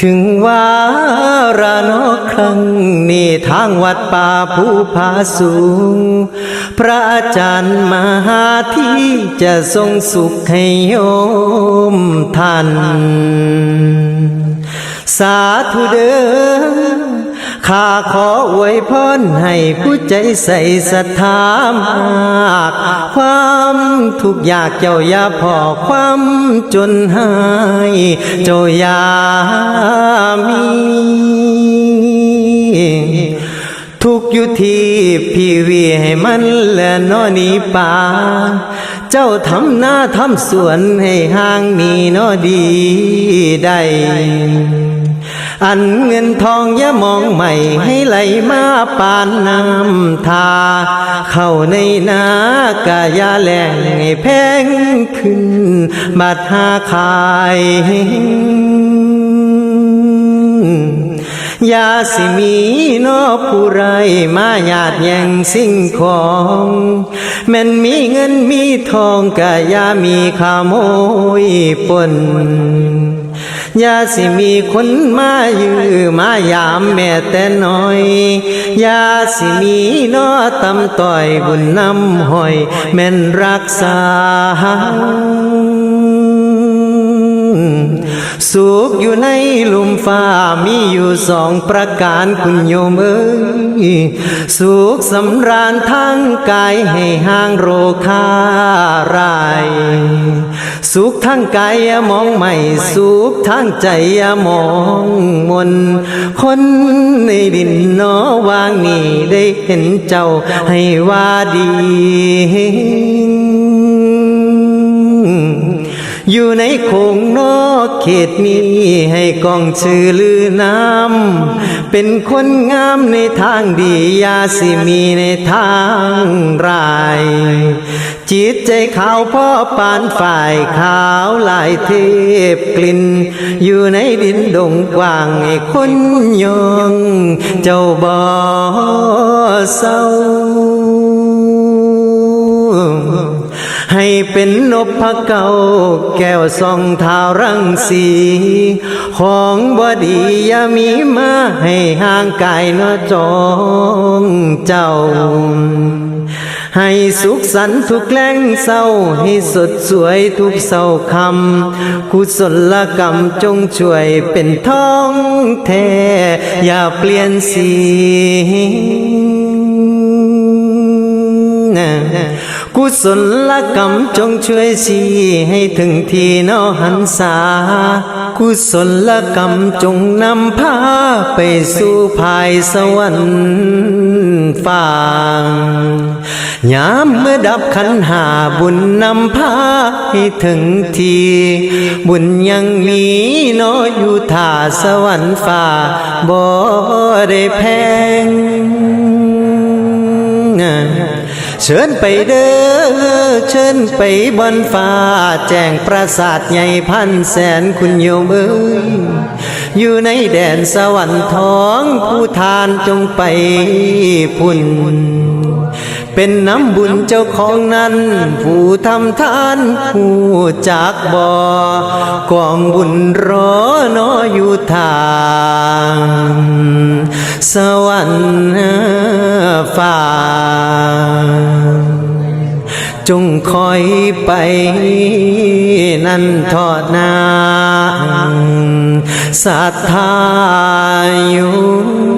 ถึงว่าระนกครั้งนี้ทางวัดป่าภูผาสูง พระอาจารย์มหาที่จะทรงสุขให้โยมท่าน สาธุเด้อ ข้าขออวยพรให้ผู้ใจใส่ศรัทธามากความทุกข์ยากเจ้าอย่าพอความจนหายเจ้าอย่ามีทุกอยู่ที่พี่วีให้มันและนอนีป่าเจ้าทำหน้าทำสวนให้ห่างมีนอดีได้ อันเงินทองอย่ามองใหม่ให้ไหลมาปานน้ำทา เข้าในนากายาแหลงให้แพงขึ้นบัดหาขายยาสิมีนอผู้ไรมาหยาดแย่งสิ่งของแม่นมีเงินมีทองกะยามีขโมยปน ยาสิมีคนมายื้อมายามแม่แต่น้อยยาสิมีนอตำต่อยบุญน้ำหอย แม่นรักษา สุขอยู่ในลุมฟ้ามีอยู่สองประการคุณโยมเอ้ยสุขสำราญทั้งกายให้ห่างโรคารายสุขทั้งกายอย่ามองไม่สุขทั้งใจอย่ามองมน คนในดินนอวางนี่ได้เห็นเจ้าให้ว่าดี อยู่ในโคงนอกเขตนี้ให้กองชื่อลือน้ำ เป็นคนงามในทางดียาสิมีในทางร้าย จิตใจขาวพ่อปานฝ่ายขาวลายเทพกลิ่น อยู่ในดินดงกว้างให้คนยอง เจ้าบ่เศร้า ให้เป็นนพเก่าแก้วซองทารังสี ของบดีอย่ามีมาให้ห่างกายนอจองเจ้า ให้สุขสันทุกแรงเศร้าให้สดสวยทุกเศร้าคำกุศลกรรมจงช่วยเป็นท้องแท้อย่าเปลี่ยนสี กุศลกรรมจงช่วยสีให้ถึงที่นอหันษากุศลกรรมจงนำพาไปสู่ภายสวรรค์ฟางยามเมื่อดับขันหาบุญนำพาให้ถึงที บุญยังมีนออยู่ท่าสวรรค์ฟ้าบ่ได้แพง เชิญไปเด้อเชิญไปบนฟ้า แจ้งปราสาทใหญ่พันแสนคุณโยมเอ้ยอยู่ในแดนสวรรค์ท้องผู้ทานจงไปพุ่น เป็นน้ำบุญเจ้าของนั้น ผู้ทำทานผู้จากบ่อกองบุญรอนออยู่ทาง สวรรค์ฟ้า จงคอยไปนั่นทอดนางศรัทธาอยู่